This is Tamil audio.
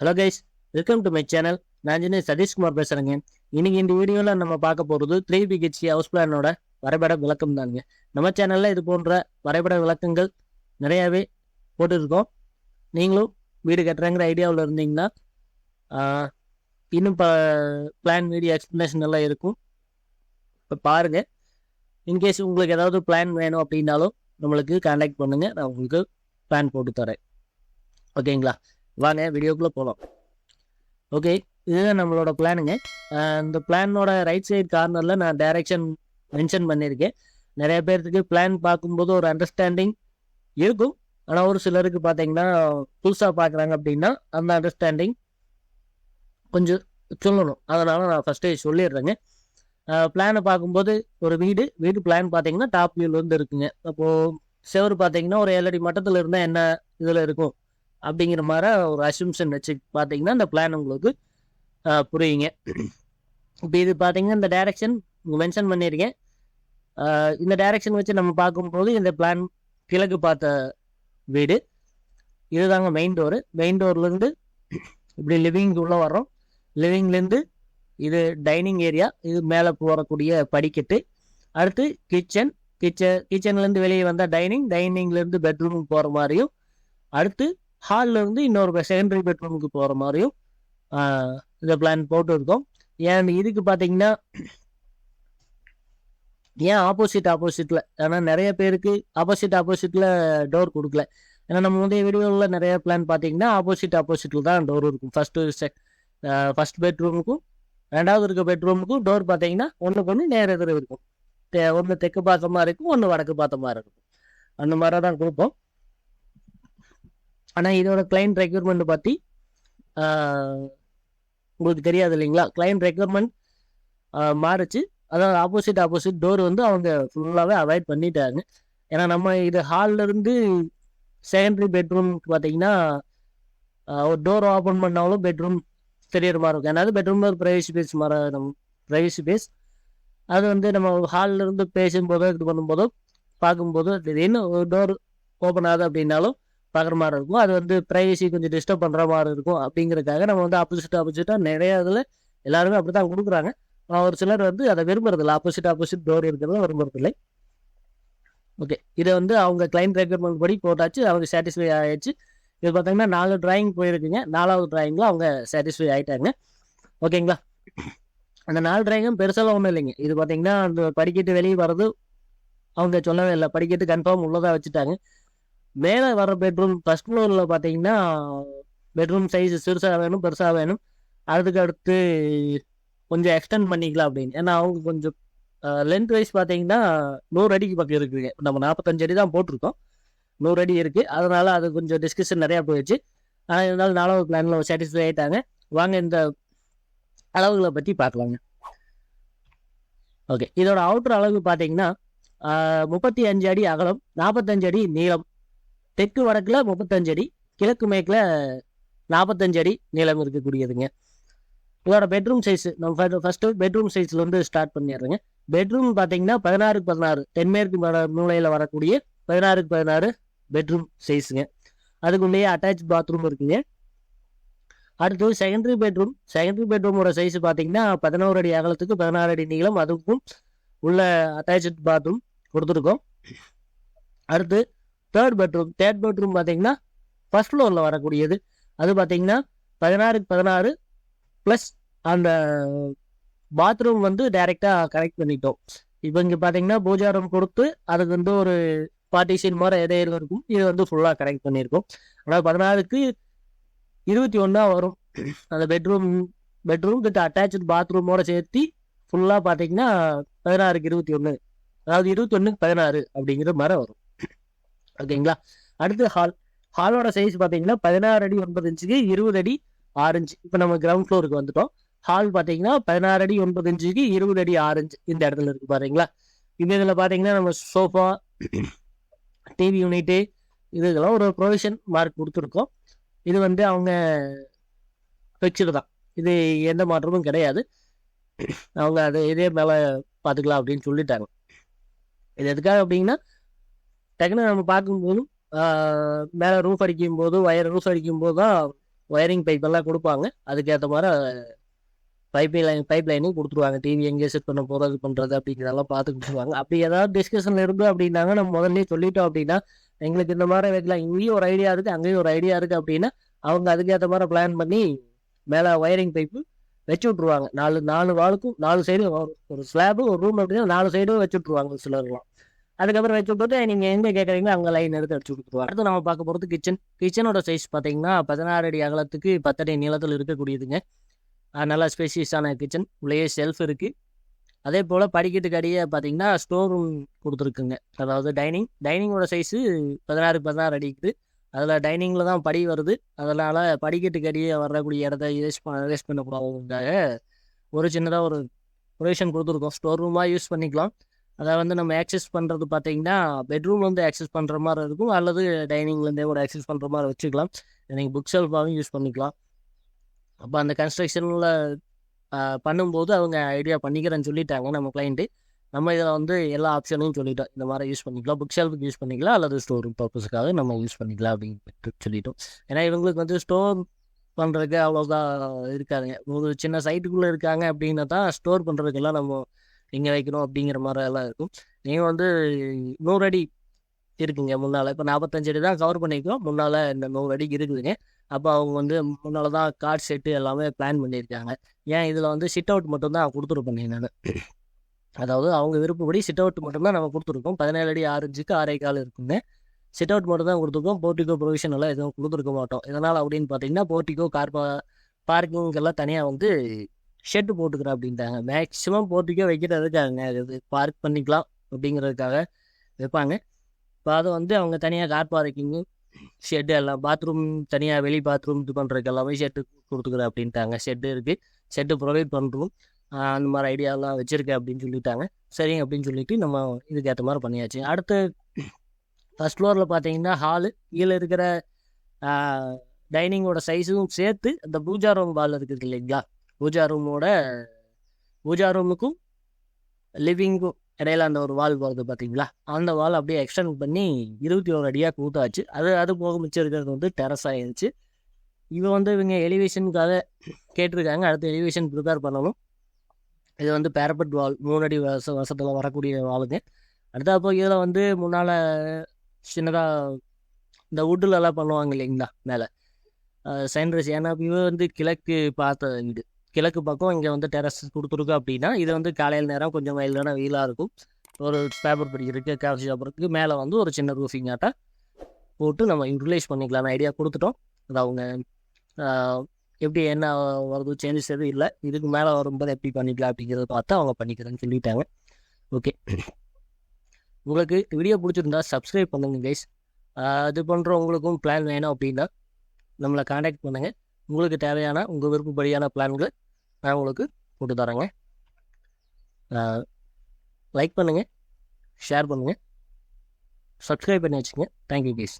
Hello guys welcome to my channel நான் ஜெனி சதீஷ்குமார் பேசுகிறேங்க இன்னைக்கு இந்த வீடியோவில் நம்ம பார்க்க போகிறது த்ரீ பிஹெச்சி ஹவுஸ் பிளானோட வரைபட விளக்கம் தாங்க. நம்ம சேனலில் இது போன்ற வரைபட விளக்கங்கள் நிறையாவே போட்டுருக்கோம். நீங்களும் வீடு கட்டுறங்கிற ஐடியாவில் இருந்தீங்கன்னா இன்னும் ப பிளான் வீடியோ எக்ஸ்ப்ளனேஷன் எல்லாம் இருக்கும். இப்போ பாருங்கள் இன்கேஸ் உங்களுக்கு ஏதாவது பிளான் வேணும் அப்படின்னாலும் நம்மளுக்கு கான்டாக்ட் பண்ணுங்கள் நான் உங்களுக்கு பிளான் போட்டு தரேன். ஓகேங்களா வாங்க வீடியோக்குள்ளே போகலாம் ஓகே இதுதான் நம்மளோட பிளானுங்க இந்த பிளானோட ரைட் சைடு கார்னரில் நான் டைரெக்ஷன் மென்ஷன் பண்ணியிருக்கேன். நிறைய பேர்த்துக்கு பிளான் பார்க்கும்போது ஒரு அண்டர்ஸ்டாண்டிங் இருக்கும். ஆனால் ஒரு சிலருக்கு பார்த்தீங்கன்னா புதுசாக பார்க்குறாங்க அப்படின்னா அந்த அண்டர்ஸ்டாண்டிங் கொஞ்சம் சொல்லணும். அதனால் நான் ஃபஸ்ட்டே சொல்லிடுறேங்க. பிளானை பார்க்கும்போது ஒரு வீடு. வீடு பிளான் பார்த்தீங்கன்னா டாப் வியூலேருந்து இருக்குங்க. அப்போது செவர் பார்த்தீங்கன்னா ஒரு ஏழடி மட்டத்தில் இருந்தால் என்ன இதில் இருக்கும்? அப்படிங்கிற மாதிரி ஒரு அசம்ஷன் வச்சு பார்த்தீங்கன்னா அந்த பிளான் உங்களுக்கு புரியுங்க. இப்போ இது பார்த்தீங்கன்னா இந்த டைரக்ஷன் மென்ஷன் பண்ணியிருக்கேன். இந்த டைரக்ஷன் வச்சு நம்ம பார்க்கும்போது இந்த பிளான் கிழக்கு பார்த்த வீடு. இதுதாங்க மெயின் டோரு மெயின் டோர்லேருந்து இப்படி லிவிங்க்கு உள்ளே வர்றோம். லிவிங்லேருந்து இது டைனிங் ஏரியா இது மேலே போகக்கூடிய படிக்கட்டு. அடுத்து கிச்சன் கிச்சன் கிச்சன்லேருந்து வெளியே வந்தால் டைனிங் டைனிங்லேருந்து பெட்ரூமுக்கு போகிற மாதிரியும். அடுத்து ஹாலில் இருந்து இன்னொரு செகண்டரி பெட்ரூமுக்கு போகிற மாதிரியும் இந்த பிளான் போட்டு இருக்கோம் ஏன் இதுக்கு பார்த்தீங்கன்னா ஏன் ஆப்போசிட் ஆப்போசிட்டில் ஏன்னா நிறைய பேருக்கு ஆப்போசிட் ஆப்போசிட்டில் டோர் கொடுக்கல. ஏன்னா நம்ம முந்தைய வீடியோவில் நிறைய பிளான் பார்த்தீங்கன்னா ஆப்போசிட் ஆப்போசிட்டில் தான் டோர் இருக்கும். ஃபஸ்ட்டு செக் ஃபஸ்ட் பெட்ரூமுக்கும் ரெண்டாவது இருக்க பெட்ரூமுக்கும் டோர் பார்த்தீங்கன்னா ஒன்றுக்கு ஒன்று நேர எதிர இருக்கும். ஒன்று தெற்கு பார்த்த மாதிரி இருக்கும் ஒன்று வடக்கு பார்த்த மாதிரி இருக்கும். அந்த மாதிரி தான் கொடுப்போம். ஆனால் இதோட கிளைண்ட் ரெக்யூர்மெண்ட் பற்றி உங்களுக்கு தெரியாது இல்லைங்களா? கிளைண்ட் ரெக்யூர்மெண்ட் மாறுச்சு. அதாவது ஆப்போசிட் ஆப்போசிட் டோர் வந்து அவங்க ஃபுல்லாகவே அவாய்ட் பண்ணிட்டாங்க. ஏன்னா நம்ம இது ஹால்லேருந்து செகண்டரி பெட்ரூம்க்கு பார்த்தீங்கன்னா ஒரு டோர் ஓப்பன் பண்ணாலும் பெட்ரூம் தெரியற மாதிரி இருக்கும். ஏன்னா பெட்ரூம் ஒரு ப்ரைவசி பேஸ் மாதிரி நம்ம ப்ரைவசி பேஸ் அது வந்து நம்ம ஹாலில் இருந்து பேசும்போதோ இது பண்ணும்போதோ பார்க்கும்போதோ திடீர்னு ஒரு டோர் ஓப்பன் ஆகுது அப்படின்னாலும் பார்க்குற மாதிரி இருக்கும். அது வந்து ப்ரைவசி கொஞ்சம் டிஸ்டர்ப் பண்ணுற மாதிரி இருக்கும். அப்படிங்கிறதுக்காக நம்ம வந்து ஆப்போசிட் ஆப்போசிட்டாக நிறைய இதில் எல்லாருமே அப்படி தான் கொடுக்குறாங்க ஒரு சிலர் வந்து அதை விரும்புறதில்ல ஆப்போசிட் ஆப்போசிட் டோர் இருக்கிறத விரும்புறதில்லை. ஓகே இதை வந்து அவங்க கிளைண்ட் ரெக்யர்மெண்ட் படி போட்டாச்சு. அவங்க சாட்டிஸ்ஃபை ஆயிடுச்சு இது பார்த்தீங்கன்னா நாலு டிராயிங் போயிருக்குங்க. நாலாவது டிராயிங்கில் அவங்க சாட்டிஸ்ஃபை ஆயிட்டாங்க. ஓகேங்களா அந்த நாலு டிராயிங்கும் பெருசாலாம் ஒன்றும் இல்லைங்க. இது பார்த்தீங்கன்னா அந்த படிக்கட்டு வெளியே வர்றது அவங்க சொல்லவே இல்லை. படிக்கட்டு கன்ஃபார்ம் உள்ளதாக வச்சுட்டாங்க. மேலே வர பெட்ரூம் ஃபர்ஸ்ட் ஃப்ளோரில் பார்த்தீங்கன்னா பெட்ரூம் சைஸ் சிறுசாக வேணும் பெருசாக வேணும். அதுக்கு அடுத்து கொஞ்சம் எக்ஸ்டெண்ட் பண்ணிக்கலாம் அப்படின்னு. ஏன்னா அவங்க கொஞ்சம் லென்த் வைஸ் பார்த்தீங்கன்னா நூறு அடிக்கு பக்கம் இருக்குங்க. நம்ம நாற்பத்தஞ்சு அடி தான் போட்டிருக்கோம். நூறு அடி இருக்குது அதனால் அது கொஞ்சம் டிஸ்கஷன் நிறையா போயிடுச்சு. ஆனால் இருந்தாலும் நாலாவது பிளானில் சாட்டிஸ்ஃபை ஆகிட்டாங்க வாங்க இந்த அளவுகளை பற்றி பார்க்கலாங்க. ஓகே இதோட அவுட்டர் அளவு பார்த்தீங்கன்னா முப்பத்தி அஞ்சு அடி அகலம் நாற்பத்தஞ்சு அடி நீளம். தெற்கு வடக்குல முப்பத்தஞ்சு அடி கிழக்கு மேற்கில் நாற்பத்தஞ்சு அடி நீளம் இருக்கக்கூடியதுங்க. இதோட பெட்ரூம் சைஸ் நம்ம ஃபர்ஸ்ட் பெட்ரூம் சைஸ்ல இருந்து ஸ்டார்ட் பண்ணிடுறேங்க. பெட்ரூம் பார்த்தீங்கன்னா பதினாறுக்கு பதினாறு தென்மேற்கு மர- மூலையில வரக்கூடிய பதினாறுக்கு பதினாறு பெட்ரூம் சைஸுங்க அதுக்குள்ளேயே அட்டாச் பாத்ரூம் இருக்குங்க. அடுத்து செகண்டரி பெட்ரூம் செகண்டரி பெட்ரூமோட சைஸ் பார்த்தீங்கன்னா பதினோரு அடி அகலத்துக்கு பதினாறு அடி நீளம் அதுக்கும் உள்ள அட்டாச் பாத்ரூம் கொடுத்துருக்கோம். அடுத்து தேர்ட் பெட்ரூம் தேர்ட் பெட்ரூம் பார்த்தீங்கன்னா ஃபர்ஸ்ட் ஃப்ளோரில் வரக்கூடியது. அது பார்த்தீங்கன்னா பதினாறுக்கு பதினாறு ப்ளஸ் அந்த பாத்ரூம் வந்து டைரெக்டாக கனெக்ட் பண்ணிட்டோம். இப்போ இங்கே பார்த்தீங்கன்னா பூஜா ரூம் கொடுத்து அதுக்கு வந்து ஒரு பார்ட்டிஷன் மாதிரி எதே இருக்கும். இது வந்து ஃபுல்லாக கனெக்ட் பண்ணியிருக்கோம். ஆனால் பதினாறுக்கு இருபத்தி ஒன்றா வரும். அந்த பெட்ரூம் பெட்ரூம் கிட்ட அட்டாச்சு பாத்ரூமோட சேர்த்து ஃபுல்லாக பார்த்தீங்கன்னா பதினாறுக்கு இருபத்தி ஒன்று அதாவது இருபத்தி ஒன்றுக்கு பதினாறு அப்படிங்கிற மாதிரி வரும். ஓகேங்களா? அடுத்து ஹால் ஹாலோட சைஸ் பார்த்தீங்கன்னா பதினாறு அடி ஒன்பது இன்ச்சுக்கு இருபது அடி ஆறு இன்ச்சு. இப்போ நம்ம கிரவுண்ட் ஃப்ளோருக்கு வந்துட்டோம். ஹால் பார்த்தீங்கன்னா பதினாறு அடி ஒன்பது இன்ச்சுக்கு இருபது அடி ஆறு இன்ச்சு இந்த இடத்துல இருக்கு பாருங்களா. இந்த இதில் பார்த்தீங்கன்னா நம்ம சோஃபா டிவி யூனிட்டு இதுக்கெல்லாம் ஒரு ப்ரொவிஷன் மார்க் கொடுத்துருக்கோம். இது வந்து அவங்க ஃபிக்ஸ்டு தான் இது எந்த மாற்றமும் கிடையாது. அவங்க அதை இதே மேலே பார்த்துக்கலாம் அப்படின்னு சொல்லிட்டாங்க. இது எதுக்காக அப்படின்னா டக்குன்னு நம்ம பார்க்கும்போதும் மேலே ரூஃப் அடிக்கும் போதும் ஒயர் ரூஃப் அடிக்கும் போது தான் ஒயரிங் பைப் எல்லாம் கொடுப்பாங்க. அதுக்கேற்ற மாதிரி பைப் லைன் பைப் லைனும் கொடுத்துருவாங்க. டிவி எங்கே செட் பண்ண போகிறது பண்ணுறது அப்படிங்கிறதெல்லாம் பார்த்துக்கிட்டுருவாங்க அப்படி ஏதாவது டிஸ்கஷனில் இருந்தோம் அப்படின்னாங்க நம்ம முதல்ல சொல்லிட்டோம் அப்படின்னா எங்களுக்கு இந்த மாதிரி வைக்கலாம் இங்கேயும் ஒரு ஐடியா இருக்குது அங்கேயும் ஒரு ஐடியா இருக்குது அப்படின்னா அவங்க அதுக்கேற்ற மாதிரி பிளான் பண்ணி மேலே ஒயரிங் பைப்பு வச்சு விட்ருவாங்க நாலு நாலு வாளுக்கும் நாலு சைடும் ஒரு ஸ்லாபு ஒரு ரூம் அப்படின்னா நாலு சைடும் வச்சு விட்ருவாங்க சிலர்லாம். அதுக்கப்புறம் வச்சு விட்டுட்டு நீங்கள் எங்கே கேட்குறீங்களோ அங்கே லைன் எடுத்து அடிச்சு கொடுத்துருவாங்க. அடுத்து நம்ம பார்க்க போகிறது கிச்சன் கிச்சனோட சைஸ் பார்த்தீங்கன்னா பதினாறு அடி அகலத்துக்கு பத்தடி நீளத்தில் இருக்கக்கூடியதுங்க. ஆஹ் நல்லா ஸ்பேசியஸான கிச்சன் உள்ளேயே செல்ஃப் இருக்குது அதே போல் படிக்கட்டுக்கு அடியே பார்த்தீங்கன்னா ஸ்டோர் ரூம் கொடுத்துருக்குங்க. அதாவது டைனிங் டைனிங்கோட சைஸு பதினாறு பதினாறு அடி இருக்குது அதில் டைனிங்கில் தான் படி வருது. அதனால் படிக்கட்டுக்கு அடியே வரக்கூடிய இடத்த யூஸ் பண்ண யூஸ் பண்ணக்கூடாதுக்காக ஒரு சின்னதாக ஒரு ப்ரொவிஷன் கொடுத்துருக்கோம். ஸ்டோர் ரூமாக யூஸ் பண்ணிக்கலாம். அதை வந்து நம்ம ஆக்சஸ் பண்ணுறது பார்த்தீங்கன்னா பெட்ரூம்லேருந்து ஆக்சஸ் பண்ணுற மாதிரி இருக்கும். அல்லது டைனிங்லேருந்தே கூட ஆக்சஸ் பண்ணுற மாதிரி வச்சுக்கலாம். நீங்கள் புக் ஷெல்ஃபாகவும் யூஸ் பண்ணிக்கலாம். அப்போ அந்த கன்ஸ்ட்ரக்ஷனில் பண்ணும்போது அவங்க ஐடியா பண்ணிக்கிறேன்னு சொல்லிட்டாங்க நம்ம கிளைண்ட்டு நம்ம இதில் வந்து எல்லா ஆப்ஷனையும் சொல்லிட்டோம். இந்த மாதிரி யூஸ் பண்ணிக்கலாம். புக் ஷெல்ஃபுக்கு யூஸ் பண்ணிக்கலாம். அல்லது ஸ்டோர் பர்பஸுக்காக நம்ம யூஸ் பண்ணிக்கலாம் அப்படின்னு சொல்லிட்டோம். ஏன்னா இவங்களுக்கு வந்து ஸ்டோர் பண்ணுறதுக்கு அவ்வளோதான் இருக்காதுங்க. ஒரு சின்ன சைட்டுக்குள்ளே இருக்காங்க அப்படின்னா தான் ஸ்டோர் பண்ணுறதுக்கெல்லாம் நம்ம இங்கே வைக்கணும் அப்படிங்கிற மாதிரி எல்லாம் இருக்கும். நீங்கள் வந்து நூறு அடி இருக்குங்க முன்னால். இப்போ நாற்பத்தஞ்சு அடி தான் கவர் பண்ணியிருக்கோம். முன்னால் இந்த நூறு அடி இருக்குதுங்க. அப்போ அவங்க வந்து முன்னால் தான் கார்ட் செட்டு எல்லாமே பிளான் பண்ணியிருக்காங்க. ஏன் இதில் வந்து சிட் அவுட் மட்டும்தான் கொடுத்துருப்பேன் நான். அதாவது அவங்க விருப்பப்படி சிட் அவுட் மட்டும்தான் நம்ம கொடுத்துருக்கோம். பதினேழு அடி ஆறு இன்ச்சுக்கு ஆறே கால் இருக்குங்க. சிட் அவுட் மட்டும் தான் கொடுத்துருக்கோம். போர்ட்டிகோ ப்ரொவிஷன் எல்லாம் எதுவும் கொடுத்துருக்க மாட்டோம். இதனால் அப்படின்னு பார்த்தீங்கன்னா போர்ட்டிகோ கார் பா பார்க்கிங்கெல்லாம் தனியாக வந்து ஷெட்டு போட்டுக்கிறேன் அப்படின்ட்டாங்க. மேக்ஸிமம் போர்ட்டிக்கோ வைக்கிறதுக்காங்க இது பார்க் பண்ணிக்கலாம் அப்படிங்கிறதுக்காக வைப்பாங்க. இப்போ அதை வந்து அவங்க தனியாக கார் பார்க்கிங்கு ஷெட்டு எல்லாம் பாத்ரூம் தனியாக வெளி பாத்ரூம் இது பண்ணுறதுக்கு எல்லாமே ஷெட்டு கொடுத்துக்கிறேன் அப்படின்ட்டாங்க. ஷெட்டு இருக்குது ஷெட்டு ப்ரொவைட் பண்ணுறோம் அந்த மாதிரி ஐடியாலாம் வச்சுருக்கேன் அப்படின்னு சொல்லிட்டாங்க. சரி அப்படின்னு சொல்லிட்டு நம்ம இதுக்கு ஏற்ற மாதிரி பண்ணியாச்சு. அடுத்து ஃபஸ்ட் ஃப்ளோரில் பார்த்தீங்கன்னா ஹாலு கீழே இருக்கிற டைனிங்கோட சைஸும் சேர்த்து அந்த பூஜா ரூம் பால் இருக்குது இல்லைங்களா? பூஜா ரூமோட பூஜா ரூமுக்கும் லிவிங்கும் இடையில அந்த ஒரு வால் போகிறது பார்த்தீங்களா அந்த வால் அப்படியே எக்ஸ்டெண்ட் பண்ணி இருபத்தி ஒரு அடியாக கூட்டாச்சு அது அது போக மிச்சம் இருக்கிறது வந்து டெரஸ் ஆகிடுச்சு இவன் வந்து இவங்க எலிவேஷனுக்காக கேட்டிருக்காங்க. அடுத்து எலிவேஷன் ப்ரிப்பேர் பண்ணணும். இது வந்து பேரப்பட் வால் மூணு அடி வருஷ வருஷத்தில் வரக்கூடிய வாளுங்க. அடுத்த அப்போ இதில் வந்து முன்னால் சின்னதாக இந்த வுட்டிலெல்லாம் பண்ணுவாங்க இல்லைங்களா? மேலே. சைன்ரஸ் ஏன்னா இவன் வந்து கிழக்கு பார்த்த வீடு. கிழக்கு பக்கம் இங்கே வந்து டெரஸ் கொடுத்துருக்கோம் அப்படின்னா இது வந்து காலையில் நேரம் கொஞ்சம் வயலான வெயிலாக இருக்கும். ஒரு பேப்பர் பிடிக்கிறதுக்கு காஃபி சாப்பிட்றதுக்கு மேலே வந்து ஒரு சின்ன ரூஃபிங் ஆட்டாக போட்டு நம்ம யூட்டிலைஸ் பண்ணிக்கலாம் ஐடியா கொடுத்துட்டோம். அது அவங்க எப்படி என்ன வருது சேஞ்சஸ் எதுவும் இல்லை. இதுக்கு மேலே வரும்போது எப்படி பண்ணிக்கலாம் அப்படிங்கிறத பார்த்து அவங்க பண்ணிக்கிறேன்னு சொல்லிட்டாங்க. ஓகே உங்களுக்கு வீடியோ பிடிச்சிருந்தா சப்ஸ்கிரைப் பண்ணுங்க கைஸ் அது பண்ணுற உங்களுக்கும் பிளான் வேணும் அப்படின்னா நம்மளை காண்டாக்ட் பண்ணுங்கள் உங்களுக்கு தேவையான உங்கள் விருப்பப்படியான பிளான்களை நான் உங்களுக்கு போட்டு தரேங்க. லைக் பண்ணுங்கள் ஷேர் பண்ணுங்கள் சப்ஸ்கிரைப் பண்ணி வச்சுங்க தேங்க்யூ ப்ளீஸ்